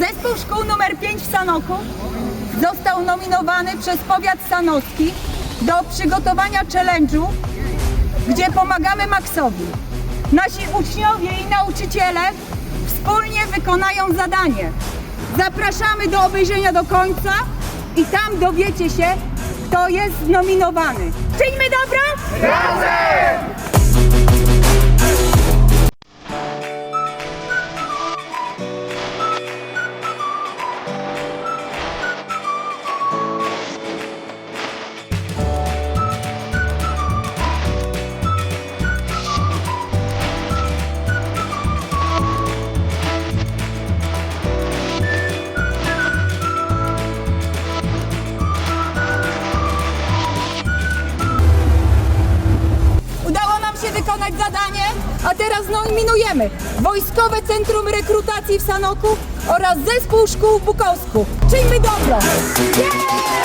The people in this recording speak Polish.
Zespół szkół numer 5 w Sanoku został nominowany przez powiat sanocki do przygotowania challenge'u, gdzie pomagamy Maxowi. Nasi uczniowie i nauczyciele wspólnie wykonają zadanie. Zapraszamy do obejrzenia do końca i tam dowiecie się, kto jest nominowany. Czyńmy dobro? Wykonać zadanie, a teraz nominujemy Wojskowe Centrum Rekrutacji w Sanoku oraz Zespół Szkół w Bukowsku. Czyńmy dobro! Yeah!